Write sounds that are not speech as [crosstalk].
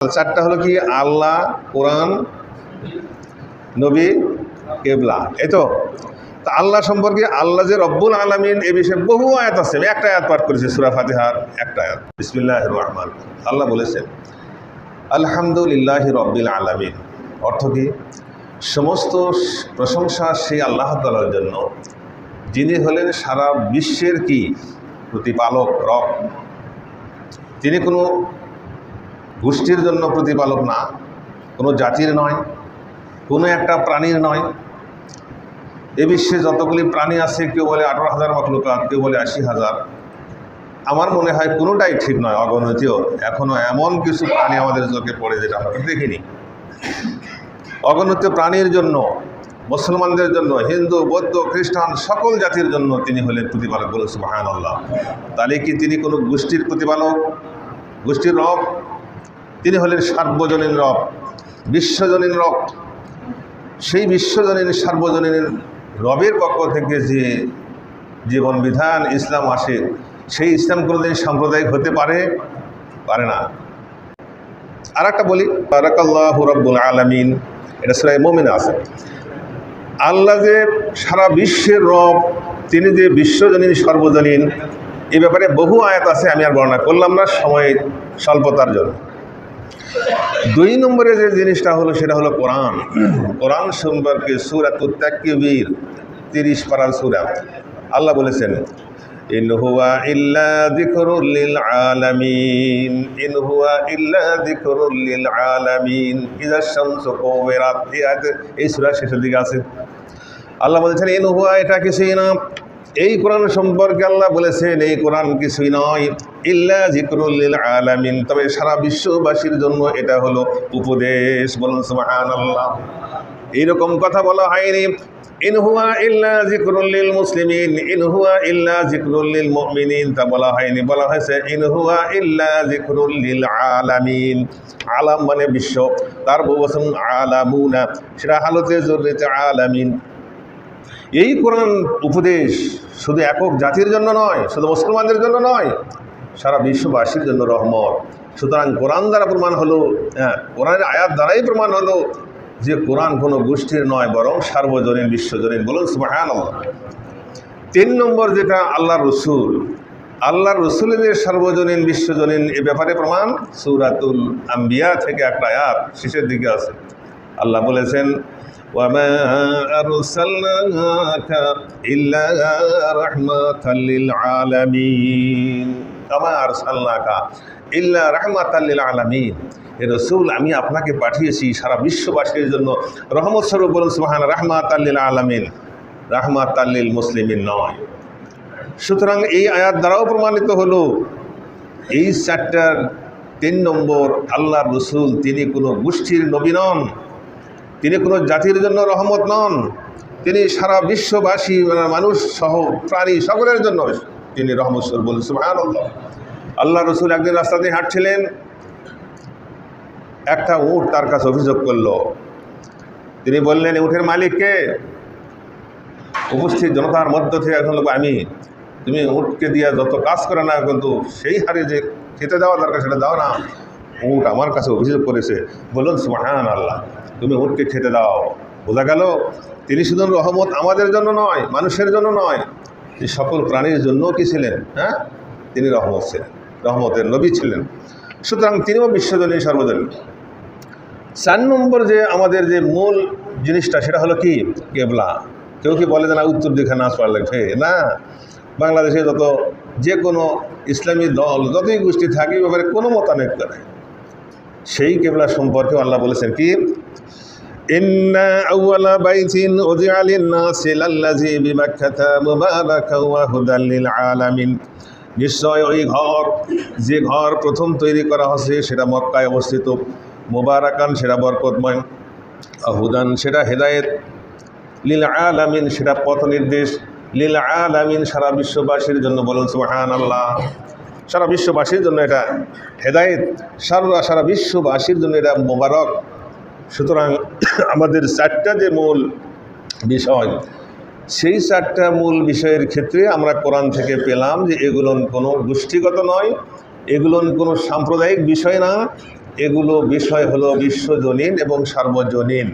চারটা হলো কি আল্লাহ, কোরআন, নবী, কেবলা, এই তো? আল্লাহ সম্পর্কে আল্লাহ যে রব্বুল আলমিন এ বিষয়ে বহু আয়াত আছে। আমি একটা আয়াত পাঠ করেছি, সুরা ফাতিহার একটা আয়াত। বিসমিল্লাহ রহমান আল্লাহ বলেছেন, আলহামদুলিল্লাহ রব্বিল আলমিন। অর্থ কি? সমস্ত প্রশংসা সেই আল্লাহ তালার জন্য, যিনি হলেন সারা বিশ্বের কি? প্রতিপালক, রব। তিনি কোনো গোষ্ঠীর জন্য প্রতিপালক না। কোনো জাতির নয়, কোনো একটা প্রাণীর নয়। এ বিশ্বে যতগুলি প্রাণী আছে, কেউ বলে আঠারো হাজার মখলুকাত, কেউ বলে আশি হাজার। আমার মনে হয় কোনোটাই ঠিক নয়, অগণিতীয়। এখনও এমন কিছু প্রাণী আমাদের চোখে পড়ে যেটা আমরা দেখিনি। অগণিত প্রাণীর জন্য, মুসলমানদের জন্য, হিন্দু, বৌদ্ধ, খ্রিস্টান, সকল জাতির জন্য তিনি হলেন প্রতিপালক বলে সুবাহান আল্লাহ তাহলে কি তিনি কোনো গোষ্ঠীর প্রতিপালক? গোষ্ঠীর রব? তিনি হলেন সার্বজনীন রব, বিশ্বজনীন রব। সেই বিশ্বজনীন, সার্বজনীন রবের পক্ষ থেকে যে জীবন বিধান ইসলাম আসে, সেই ইসলাম কোনোদিন সাম্প্রদায়িক হতে পারে? পারে না। আর একটা বলি, বারাকাল্লাহ রব্বুল আলমিন, এটা সুরাই মমিনে আছে। আল্লাহ যে সারা বিশ্বের রব, তিনি যে বিশ্বজনীন, সর্বজনীন, এ ব্যাপারে বহু আয়াত আছে, আমি আর বর্ণনা করলাম না সময়ের স্বল্পতার জন্য। দুই নম্বরে যে জিনিসটা হলো সেটা হলো কোরআন। কোরআন সম্পর্কে সুরাত উত্তাকিবীর তিরিশ পাড়ার সুরা। আল্লাহ বলেছেন আলামিন আলামিন এই সূরা আল্লাহ বলেছেন এটা কিছুই না এই কোরআন সম্পর্কে আল্লাহ বলেছেন, এই কোরআন কিছুই নয়, ইল্লা জিকরুল্লিল আলামিন। তবে সারা বিশ্ববাসীর জন্য এটা হলো উপদেশ। বলুন, সুবহানাল্লাহ। এইরকম কথা বলা হয়নি। ইন হুয়া ইল্লা জিকরুল লিল মুসলিমিন, ইন হুয়া ইল্লা জিকরুল লিল মুমিনিন, তা বলা হয়নি। বলা হয়েছে, ইন হুয়া ইল্লা জিকরুল লিল আলামিন। আলাম মানে বিশ্ব। তার বহুবচন আলামুনা। সেটা হালতে জরুরিতে আলামিন। এই কোরআন উপদেশ শুধু একক জাতির জন্য নয়, শুধু মুসলমানদের জন্য নয়, সারা বিশ্ববাসীর জন্য রহমত। সুতরাং কোরআন দ্বারা প্রমাণ হলো হ্যাঁ কোরআনের আয়াত দ্বারাই প্রমাণ হলো যে কোরআন কোনো গোষ্ঠীর নয়, বরং সার্বজনীন, বিশ্বজনীন। বলুন আল্লাহ তিন নম্বর যেটা আল্লাহ রসুল। আল্লাহ রসুলের সার্বজনীন, বিশ্বজনীন এ ব্যাপারে প্রমাণ, সৌরাতুল আম্বিয়া থেকে একটা আয়াত, শেষের দিকে আছে। আল্লাহ বলেছেন وما أرسلناك إلا رحمة للعالمين كما أرسلناك إلا رحمة للعالمين এ রসুল আমি আপনাকে পাঠিয়েছি সারা বিশ্ববাসীর জন্য রহমত স্বরূপ বলুন সুবাহান রাহমাত আল্লিল আলমিন রাহমাত আল্লিল মুসলিমিন নয় সুতরাং এই আয়াত দ্বারাও প্রমাণিত হলো এই চারটার তিন নম্বর আল্লাহ রসুল তিনি কোনো গোষ্ঠীর নবী নন তিনি কোনো জাতির জন্য রহমত নন। তিনি সারা বিশ্ববাসী মানে মানুষ, সহ প্রাণী সকলের জন্য তিনি রহমত স্বরূপ বলুন। সুবহান আল্লাহ রসুল একদিন রাস্তা দিয়ে হাঁটছিলেন। একটা উট তার কাছে অভিযোগ করল। তিনি বললেন উটের মালিককে উপস্থিত জনতার মধ্য থেকে এখন আমি। তুমি উটকে দিয়ে যত কাজ করে না কিন্তু সেই হারে যে খেতে দেওয়া দরকার সেটা দাও না। উট আমার কাছে অভিযোগ করেছে। বলুন সুহান আল্লাহ তুমি উটকে খেতে দাও। বোঝা গেল, তিনি শুধু রহমত আমাদের জন্য নয়, মানুষের জন্য নয়। তিনি সকল প্রাণীর জন্য কি ছিলেন? হ্যাঁ? তিনি রহমত ছিলেন, রহমতের নবী ছিলেন। সুতরাং তিনিও বিশ্বজনীন সর্বজনীন। চার নম্বর যে আমাদের যে মূল জিনিসটা, সেটা হলো কি? কেবলা। কেউ কি বলে যে না, উত্তর দিকে নাচ লাগছে না? বাংলাদেশে যত যে কোনো ইসলামী দল, যতই গোষ্ঠী থাকে ব্যাপারে কোনো মতানৈক্য নেই। সেই কেবলা সম্পর্কে আল্লাহ বলেছেন কি? ইন্না লিল আলামিন নিশ্চয় ওই ঘর, যে ঘর প্রথম তৈরি করা হচ্ছে সেটা মক্কায় অবস্থিত। মোবারাকান সেটা বরকতময় হুদান সেটা হেদায়েত। লীল আলামিন সেটা পথ নির্দেশ লীল আলামিন সারা বিশ্ববাসীর জন্য বলুন সুহান আল্লাহ সারা বিশ্ববাসীর জন্য এটা হেদায়েত। সারা সারা বিশ্ববাসীর জন্য এটা মোবারক। সুতরাং [coughs] আমাদের চারটা যে মূল বিষয়, সেই চারটা মূল বিষয়ের ক্ষেত্রে আমরা কোরআন থেকে পেলাম যে এগুলো কোনো গোষ্ঠীগত নয়, এগুলো কোনো সাম্প্রদায়িক বিষয় না, এগুলো বিষয় হলো বিশ্বজনীন এবং সার্বজনীন।